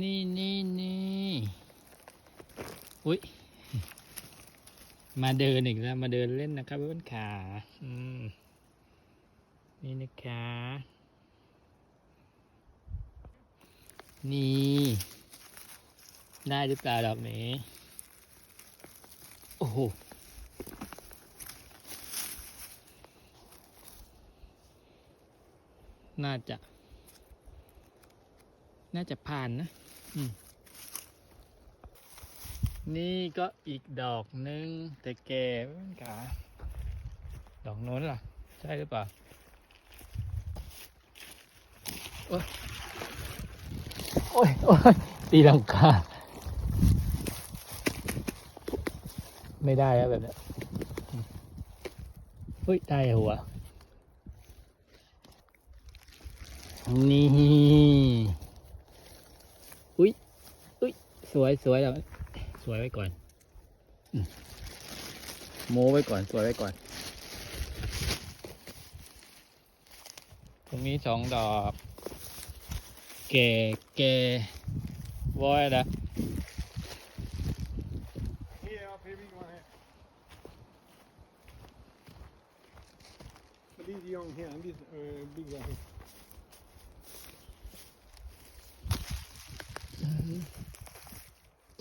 นี่นี่นี่อุ้ยมาเดินอีกแล้ว มาเดินเล่นนะครับเพื่อนขาอืมนี่นะคะ นี่ ได้หรือเปล่าดอกนี้โอ้โหน่าจะ น่าจะผ่านนะ นี่ก็อีกดอกหนึง แต่แก่ไม่เป็นขาดอกน้นล่ะ ใช่หรือเปล่าโอ้ยโอ้ยโอ้ยตีลังกาไม่ได้แล้วแบบนี้เฮ้ย ได้หัว นี่ อุ้ยอุ้ยสวยสวยแล้วสวยไว้ก่อนอืมโม้ไว้ก่อนสวยไว้ก่อน ตรงนี้สองดอกแก่แก่วอยนะ Here, up here, big one here. But these young here, and this uh, big one here. เ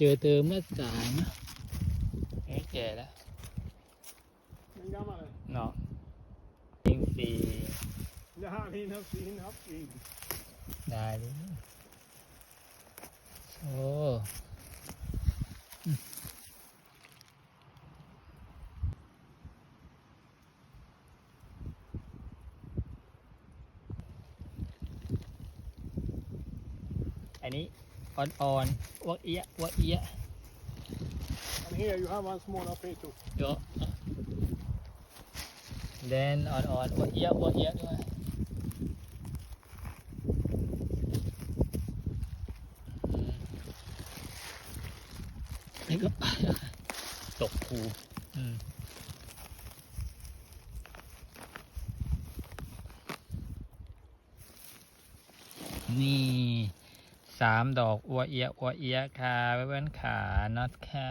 จอเติมเมื่อสายนะเอ้ยแก่แล้ว Den gamla. เนาะยิงสี Det här är en fin havsvin. ได้เลยโอ้อืมอันนี้ อ่อนๆวักเอียะวักเอียะ And here you have one small up here too. เยอะแดนอ่อนๆวักเอียะวักเอียะด้วยอืมนี่ก็ตกคูอืมนี่ สามดอกอัวเอียอัวเอียค่ะเพื่อนขาน็อตค่ะ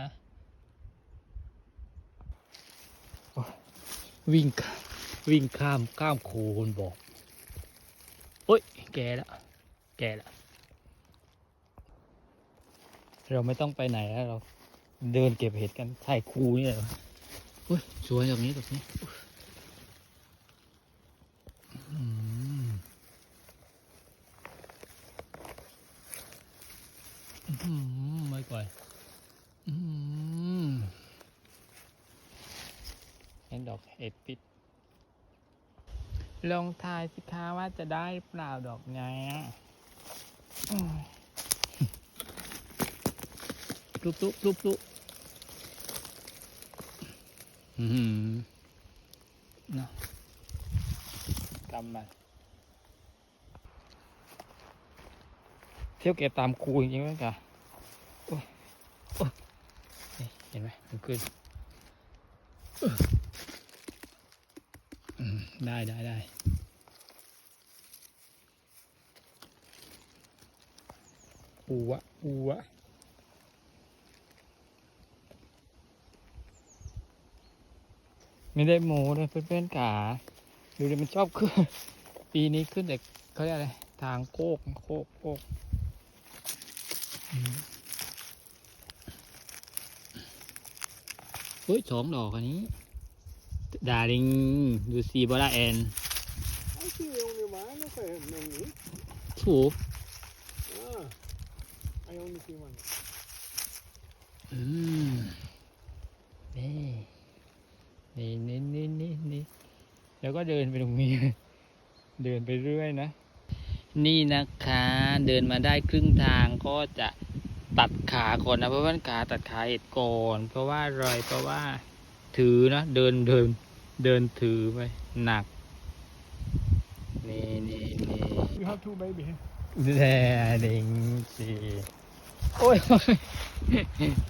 วิ่งวิ่งข้ามข้ามโคนบอกโอ้ย แกแล้วแกแล้วเราไม่ต้องไปไหนแล้วเราเดินเก็บเห็ดกันถ่ายคูนี่เหรอโอ้ยสวยแบบนี้แบบนี้อืมอื้อหือไม่ก่อยอืม เห็นดอกเห็ดปิดลองทายสิคะว่าจะได้เปล่าดอกไงอะอืมลุกลุกลุกลุกอืมเนาะกำมาเที่ยวเก็บตามครูจริงๆไหมกะโอ้ยโอ้ยนี่เห็นไหมมันขึ้นอืม ได้ได้ได้อูวะอูวะไม่ได้โมเลยเพื่อนๆกาดูดิมันชอบขึ้น ปีนี้ขึ้นแต่เขาเรียกอะไร ทางโคกโคกโคกเฮ้ยสองดอกอันนี้ ดาริงดูซีบอลาแอนถู Ah, I only see one. อืมนี่นี่นี่นี่นี่นี่แล้วก็เดินไปตรงนี้ เดินไปเรื่อยนะ นี่นะคะ เดินมาได้ครึ่งทางก็จะตัดขาก่อนนะเพราะว่าขาตัดขาเอ็ดก่อนเพราะว่าอะไรเพราะว่าถือนะเดินเดิน เดินถือไปหนัก นี่นี่นี่ You have two baby here. แด่ดิงสิโอ้ย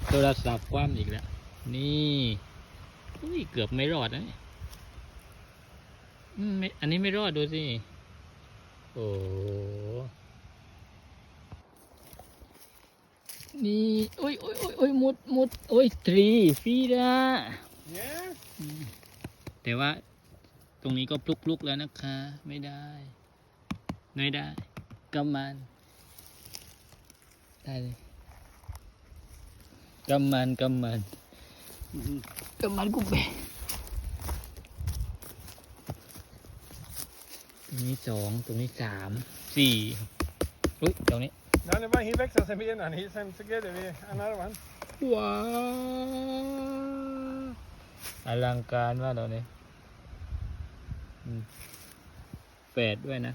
โทรศัพท์คว่ำอีกแล้ว นี่อุ้ยเกือบไม่รอดนะเนี่ยอืมไม่อันนี้ไม่รอดดูสิ โอ้นี่โอ้ยโอ้ยโอ้ยโอ้ยมุดมุดโอ้ยทรีฟีดา Yeah? แต่ว่าตรงนี้ก็ปลุกลุกๆแล้วนะคะ ไม่ได้ ไม่ได้กำมัน ได้เลยกำมันกำมันกำมันกูไปตรงนี้สองตรงนี้สามสี่อุ้ยตรงนี้ No, det var he växer sen benen. He sen together with another one. ว้าว อลังการมากตอนนี้อืมแปดด้วยนะ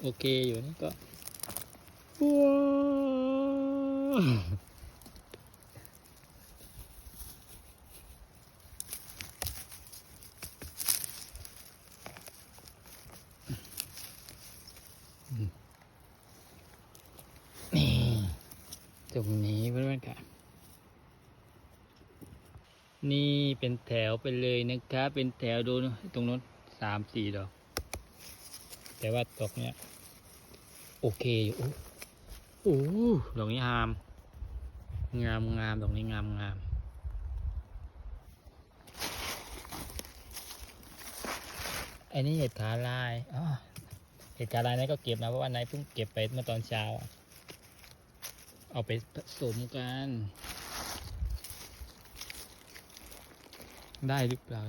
โอเคอยู่นี่ก็ว้าวนี่ตรงนี้เพื่อนๆค่ะ นี่เป็นแถวไปเลยนะครับ เป็นแถวดูตรงนู้นสามสี่ดอก แต่ว่าดอกเนี้ยโอเคอยู่โอ้โอ้ดอกนี้งาม งามงามดอกนี้งามงามไอ้นี่เห็ดขาลายอ๋อเห็ดขาลายนั้นก็เก็บนะเพราะว่านายเพิ่งเก็บไปเมื่อตอนเช้า เอาไปผสมกัน ได้หรือเปล่า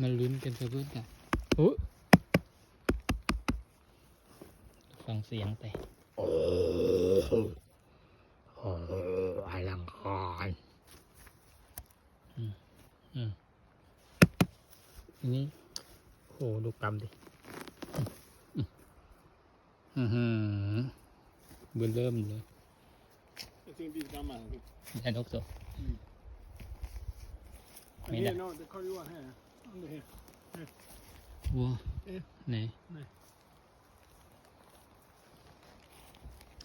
มาลุ้นกันสักรุ่นกันโอ้ฟังเสียงแต่โอ้โหโอ้โหอลังการอืมอืมทีนี้โอ้โหดูกำดิอืมอืมอืมเบื่อเริ่มเลย I think this gammal. ได้นก ตัว And Mira. here, no, the car you are here. Under here. วัวเอ๊ะไหนไหน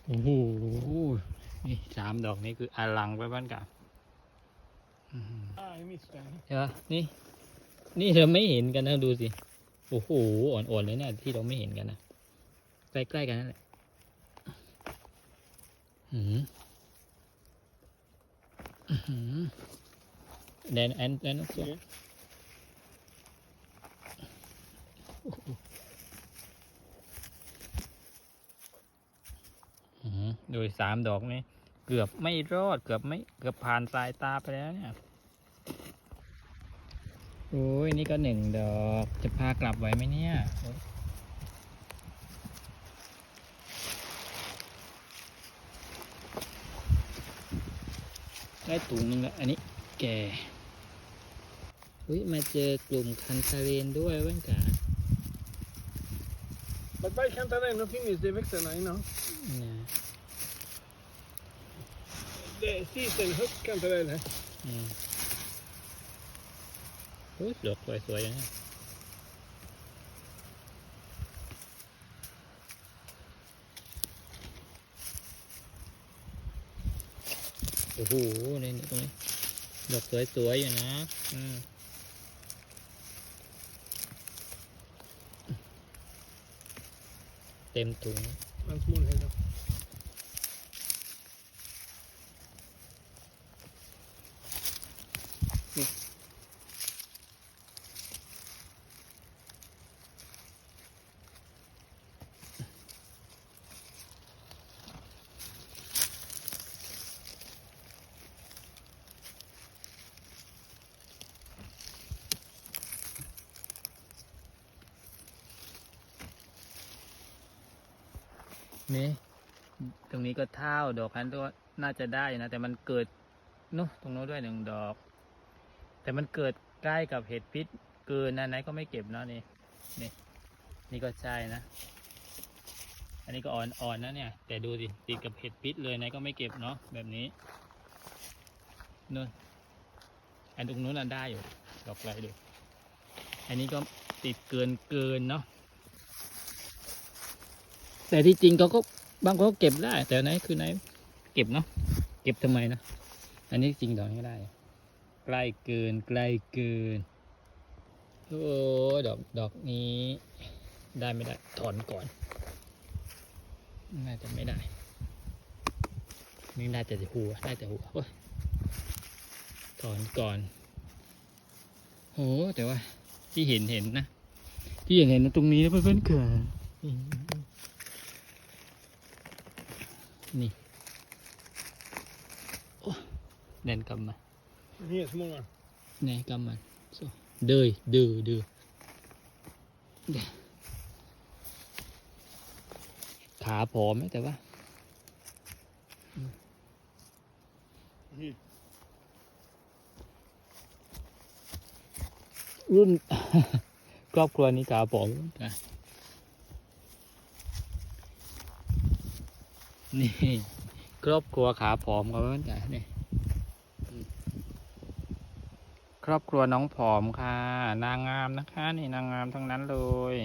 โอ้โหนี่สามดอกนี้คืออลังไปบ้านกับอื้อหือ Ah, I missed that. ใช่ปะนี่ นี่เราไม่เห็นกันนะดูสิ โอ้โห อ่อนๆเลยนะที่เราไม่เห็นกันนะ ใกล้ๆกันนั่นแหละหืมอื้อ หือแดนแอนแดนนกตัว Okay. อื้อหือโดยสามดอกนี้เกือบไม่รอดเกือบไม่เกือบผ่านสายตาไปแล้วเนี่ยโอ้ยนี่ก็หนึ่งดอกจะพากลับไหวไหมเนี่ยโอ๊ยได้ถุงหนึงแล้วอันนี้แก่ อุ้ยมาเจอกลุ่มคันทาเรนด้วยเว้นกา But by Cantarell, no finns det växterna innan. นะ Det är season höstkantarell här. อืมโอ้ยดอกสวยๆอย่างนี้ โอ้โหนี่นี่ตรงนี้ดอกสวยๆอยู่นะ อืม เต็มถุงมันมุนให้ครับ นี่ตรงนี้ก็เท่าดอกพันธุ์ก็น่าจะได้นะ แต่มันเกิดเนู้ตรงโน้นด้วยหนึ่งดอก แต่มันเกิดใกล้กับเห็ดพิษเกินนะไหนก็ไม่เก็บเนาะนี่นี่นี่ก็ใช่นะ อันนี้ก็อ่อนๆนะเนี่ย แต่ดูสิติดกับเห็ดพิษเลยไหนก็ไม่เก็บเนาะแบบนี้นู่นอันตรงนู้นน่ะได้อยู่ดอกอะไรดูอันนี้ก็ติดเกินเกินเนาะ แต่ที่จริงเขาก็บางคนก็เก็บได้ แต่ไหนคือไหน เก็บเนาะเก็บทำไมนะอันนี้จริงดอกนี้ได้ ใกล้เกินใกล้เกินโอ้ดอกดอกนี้ได้ไม่ได้ถอนก่อน น่าจะไม่ได้ไม่ได้แต่หัวได้แต่หัวโอ้ยถอนก่อนโหแต่ว่าที่เห็นเห็นนะ ที่เห็นเห็นนะตรงนี้นะเพื่อนๆเกิด นี่โอ้เด่นกำมา Here, small one. ไหนกำมันโซ่เดือยเดือเดือเดี๋ยวขาผอมไหมแต่ว่า Here. รุ่น ครอบครัวนี้ขาผอมนะ นี่ครอบครัวขาผอมกันมันแต่นี่ครอบครัวน้องผอมค่ะ นางงามนะคะ นี่นางงามทั้งนั้นเลย